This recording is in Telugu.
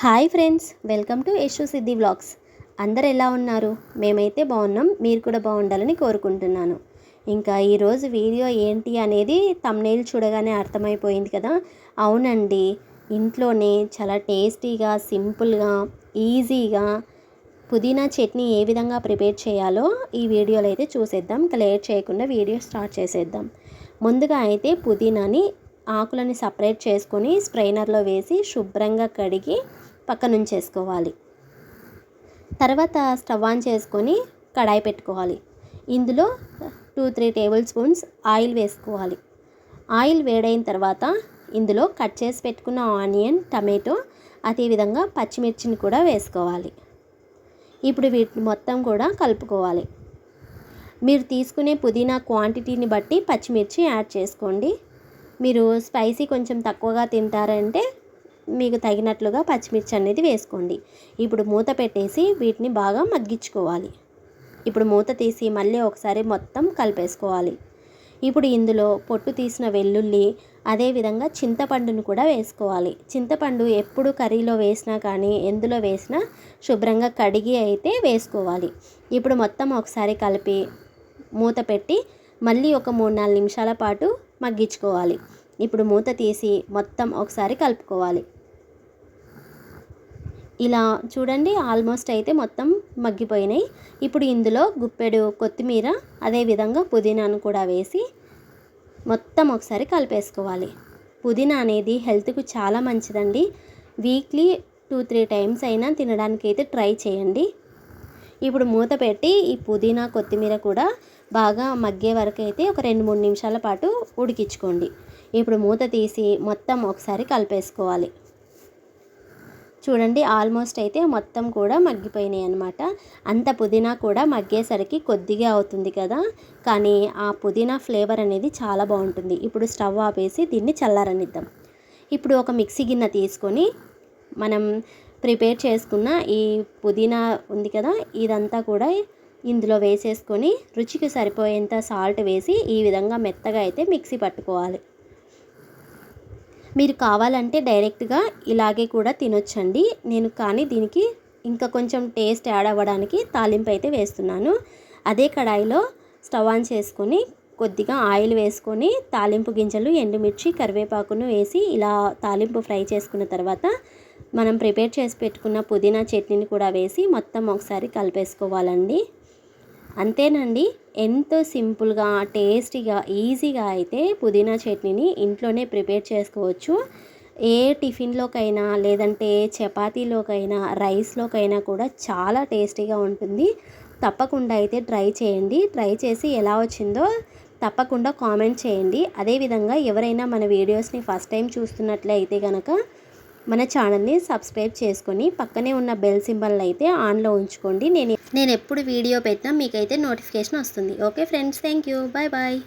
Hi friends welcome to Yashu Siddhi vlogs. అందరు ఎలా ఉన్నారు? మేమైతే బాగున్నాం మీరు కూడా బాగుండాలని కోరుకుంటున్నాను. ఇంకా ఈరోజు వీడియో ఏంటి అనేది తమ్నేల్ చూడగానే అర్థమైపోయింది కదా? అవునండి ఇంట్లోనే చాలా టేస్టీగా సింపుల్గా ఈజీగా పుదీనా చట్నీ ఏ విధంగా ప్రిపేర్ చేయాలో ఈ వీడియోలో అయితే చూసేద్దాం. ఇంకా లేట్ చేయకుండా వీడియో స్టార్ట్ చేసేద్దాం. ముందుగా అయితే పుదీనాని ఆకులని సపరేట్ చేసుకొని స్ప్రైనర్లో వేసి శుభ్రంగా కడిగి పక్కన ఉంచేసుకోవాలి తర్వాత స్టవ్ ఆన్ చేసుకొని కడాయి పెట్టుకోవాలి. ఇందులో two three table spoons oil వేసుకోవాలి. ఆయిల్ వేడైన తర్వాత ఇందులో కట్ చేసి పెట్టుకున్న ఆనియన్ టమాటో అదేవిధంగా పచ్చిమిర్చిని కూడా వేసుకోవాలి. ఇప్పుడు వీటిని మొత్తం కూడా కలుపుకోవాలి. మీరు తీసుకునే పుదీనా క్వాంటిటీని బట్టి పచ్చిమిర్చి యాడ్ చేసుకోండి. మీరు స్పైసీ కొంచెం తక్కువగా తింటారంటే మీకు తగినట్లుగా పచ్చిమిర్చి అనేది వేసుకోండి. ఇప్పుడు మూత పెట్టేసి వీటిని బాగా మగ్గించుకోవాలి. ఇప్పుడు మూత తీసి మళ్ళీ ఒకసారి మొత్తం కలిపేసుకోవాలి. ఇప్పుడు ఇందులో పొట్టు తీసిన వెల్లుల్లి అదేవిధంగా చింతపండును కూడా వేసుకోవాలి. చింతపండు ఎప్పుడు కర్రీలో వేసినా కానీ ఎందులో వేసినా శుభ్రంగా కడిగి అయితే వేసుకోవాలి. ఇప్పుడు మొత్తం ఒకసారి కలిపి మూత పెట్టి మళ్ళీ ఒక మూడు నాలుగు నిమిషాల పాటు మగ్గించుకోవాలి. ఇప్పుడు మూత తీసి మొత్తం ఒకసారి కలుపుకోవాలి. ఇలా చూడండి ఆల్మోస్ట్ అయితే మొత్తం మగ్గిపోయినాయి. ఇప్పుడు ఇందులో గుప్పెడు కొత్తిమీర అదేవిధంగా పుదీనాను కూడా వేసి మొత్తం ఒకసారి కలిపేసుకోవాలి. పుదీనా అనేది హెల్త్కు చాలా మంచిదండి. వీక్లీ టూ త్రీ టైమ్స్ అయినా తినడానికి అయితే ట్రై చేయండి. ఇప్పుడు మూత పెట్టి ఈ పుదీనా కొత్తిమీర కూడా బాగా మగ్గే వరకు అయితే ఒక రెండు మూడు నిమిషాల పాటు ఉడికించుకోండి. ఇప్పుడు మూత తీసి మొత్తం ఒకసారి కలిపేసుకోవాలి. చూడండి ఆల్మోస్ట్ అయితే మొత్తం కూడా మగ్గిపోయినాయి అనమాట అంత పుదీనా కూడా మగ్గేసరికి కొద్దిగా అవుతుంది కదా. కానీ ఆ పుదీనా ఫ్లేవర్ అనేది చాలా బాగుంటుంది. ఇప్పుడు స్టవ్ ఆపేసి దీన్ని చల్లారనిద్దాం. ఇప్పుడు ఒక మిక్సీ గిన్నె తీసుకొని మనం ప్రిపేర్ చేసుకున్న ఈ పుదీనా ఉంది కదా ఇదంతా కూడా ఇందులో వేసేసుకొని రుచికి సరిపోయేంత సాల్ట్ వేసి ఈ విధంగా మెత్తగా అయితే మిక్సీ పట్టుకోవాలి. మీరు కావాలంటే డైరెక్ట్గా ఇలాగే కూడా తినొచ్చండి. నేను కానీ దీనికి ఇంకా కొంచెం టేస్ట్ యాడ్ అవ్వడానికి తాలింపు అయితే వేస్తున్నాను. అదే కడాయిలో స్టవ్ ఆన్ చేసుకొని కొద్దిగా ఆయిల్ వేసుకొని తాలింపు గింజలు ఎండుమిర్చి కరివేపాకును వేసి ఇలా తాలింపు ఫ్రై చేసుకున్న తర్వాత మనం ప్రిపేర్ చేసి పెట్టుకున్న పుదీనా చట్నీని కూడా వేసి మొత్తం ఒకసారి కలిపేసుకోవాలండి. అంతేనండి ఎంతో సింపుల్గా టేస్టీగా ఈజీగా అయితే పుదీనా చట్నీని ఇంట్లోనే ప్రిపేర్ చేసుకోవచ్చు. ఏ టిఫిన్లోకైనా లేదంటే చపాతీలోకైనా రైస్లోకైనా కూడా చాలా టేస్టీగా ఉంటుంది. తప్పకుండా అయితే ట్రై చేయండి. ట్రై చేసి ఎలా వచ్చిందో తప్పకుండా కామెంట్ చేయండి. అదేవిధంగా ఎవరైనా మన వీడియోస్ని ఫస్ట్ టైం చూస్తున్నట్లయితే కనుక మన ఛానల్ని సబ్స్క్రైబ్ చేసుకొని పక్కనే ఉన్న బెల్ సింబల్ అయితే ఆన్లో ఉంచుకోండి. నేను నేను ఎప్పుడు వీడియో పెట్టినా మీకైతే నోటిఫికేషన్ వస్తుంది. Okay friends thank you. Bye bye.